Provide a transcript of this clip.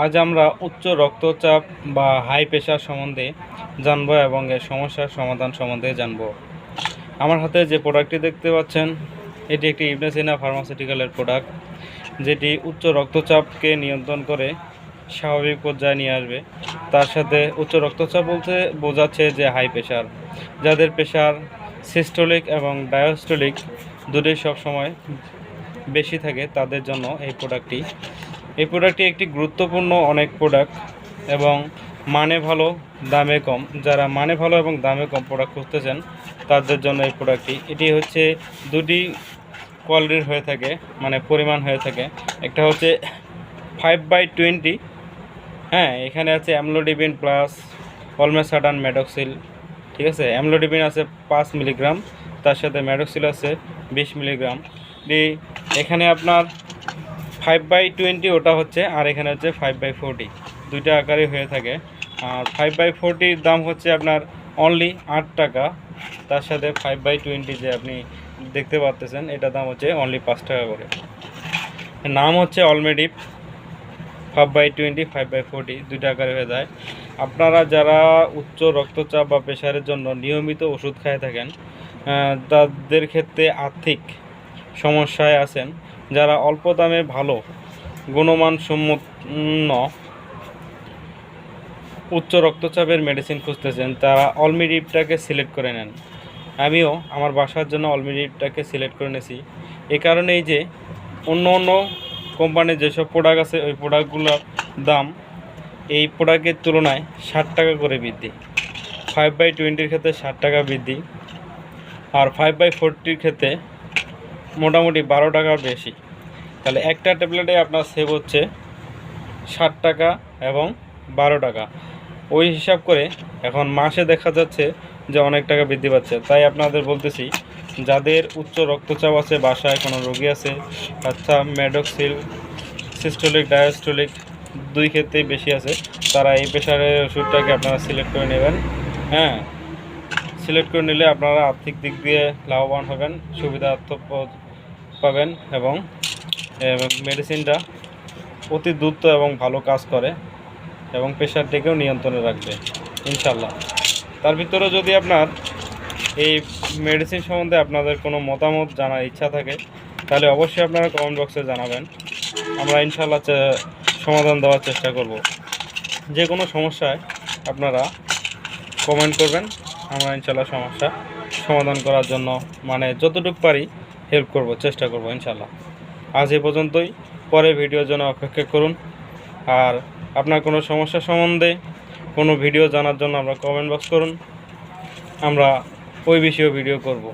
আজ আমরা উচ্চ রক্তচাপ বা হাই প্রেশার সম্বন্ধে জানব এবং এর সমস্যার সমাধান সম্বন্ধে জানব। আমার হাতে যে প্রোডাক্টটি দেখতে পাচ্ছেন, এটি একটি ইবনেসিনা ফার্মাসিউটিক্যালের প্রোডাক্ট যেটি উচ্চ রক্তচাপকে নিয়ন্ত্রণ করে স্বাভাবিক পর্যায়ে নিয়ে আসবে। তার সাথে উচ্চ রক্তচাপ বলতে বোঝাচ্ছে যে হাই প্রেশার যাদের প্রেশার সিস্টোলিক এবং ডায়াস্টোলিক দুটোই সবসময় বেশি থাকে, তাদের জন্য এই প্রোডাক্টটি এই প্রোডাক্টটি একটি গুরুত্বপূর্ণ অনেক প্রোডাক্ট এবং মানে ভালো, দামে কম। যারা মানে ভালো এবং দামে কম প্রোডাক্ট খুঁজতেছেন, তাদের জন্য এই প্রোডাক্টটি এটি হচ্ছে দুটি কোয়ালিটির হয়ে থাকে মানে পরিমাণ হয়ে থাকে। একটা হচ্ছে ফাইভ বাই টোয়েন্টি হ্যাঁ এখানে আছে অ্যামলোডিবিন প্লাস অলমেসাডান মেডক্সিল ঠিক আছে? অ্যামলোডিবিন আছে পাঁচ মিলিগ্রাম তার সাথে মেডক্সিল আছে বিশ মিলিগ্রাম এখানে আপনার ফাইভ বাই টোয়েন্টি ওটা হচ্ছে, আর এখানে হচ্ছে ফাইভ বাই ফোরটি দুইটা আকারই হয়ে থাকে। আর ফাইভ বাই ফোরটির দাম হচ্ছে আপনার অনলি আট টাকা। তার সাথে ফাইভ বাই টোয়েন্টি যে আপনি দেখতে পাচ্তেছেন এটার দাম হচ্ছে অনলি পাঁচ টাকা করে। নাম হচ্ছে অলমেডিপ five by twenty five by forty দুইটা আকারে হয়ে যায়। আপনারা যারা উচ্চ রক্তচাপ বা প্রেশারের জন্য নিয়মিত ওষুধ খায় থাকেন তাদের ক্ষেত্রে আর্থিক সমস্যায় আছেন। যারা অল্প দামে ভালো গুণমানসম্পন্ন উচ্চ রক্তচাপের মেডিসিন খুঁজতেছেন, তারা অলমিডিপটাকে সিলেক্ট করে নেন। আমিও আমার বাসার জন্য অলমিডিপটাকে সিলেক্ট করে নিয়েছি। এ কারণেই যে অন্য অন্য কোম্পানির যেসব প্রোডাক্ট আছে, ওই প্রোডাক্টগুলোর দাম এই প্রোডাক্টের তুলনায় ষাট টাকা করে বৃদ্ধি। ফাইভ বাই টোয়েন্টির ক্ষেত্রে ষাট টাকা বৃদ্ধি। আর ফাইভ বাই ফোরটির ক্ষেত্রে মোটামুটি বারো টাকার বেশি। তাহলে একটা ট্যাবলেটে আপনার সেভ হচ্ছে ষাট টাকা এবং বারো টাকা। ওই হিসাব করে এখন মাসে দেখা যাচ্ছে যে অনেক টাকা বৃদ্ধি পাচ্ছে। তাই আপনাদের বলতেছি, যাদের উচ্চ রক্তচাপ আছে, বাসায় কোনো রোগী আছে আচ্ছা মেডক্সিল, সিস্টোলিক, ডায়াস্টোলিক দুই ক্ষেত্রেই বেশি আছে, তারা এই প্রেশারের ওষুধটাকে আপনারা সিলেক্ট করে নেবেন। হ্যাঁ সিলেক্ট করে নিলে আপনারা আর্থিক দিক দিয়ে লাভবান হবেন সুবিধা পাবেন এবং মেডিসিনটা অতি দ্রুত এবং ভালো কাজ করে এবং প্রেশারটিকেও নিয়ন্ত্রণে রাখবে ইনশাল্লাহ তার ভিতরে যদি আপনার এই মেডিসিন সম্বন্ধে আপনাদের কোনো মতামত জানার ইচ্ছা থাকে, তাহলে অবশ্যই আপনারা কমেন্ট বক্সে জানাবেন। আমরা ইনশাল্লাহ সমাধান দেওয়ার চেষ্টা করব। যে কোনো সমস্যায় আপনারা কমেন্ট করবেন, আমরা ইনশাল্লাহ সমস্যা সমাধান করার জন্য মানে যতটুকু পারি হেল্প করব, চেষ্টা করব ইনশাল্লাহ আজ এ পর্যন্তই। পরের ভিডিওর জন্য অপেক্ষা করুন। আর আপনার কোনো সমস্যা সম্বন্ধে কোনো ভিডিও জানার জন্য আমরা কমেন্ট বক্স করুন। আমরা ওই বিষয়েও ভিডিও করব।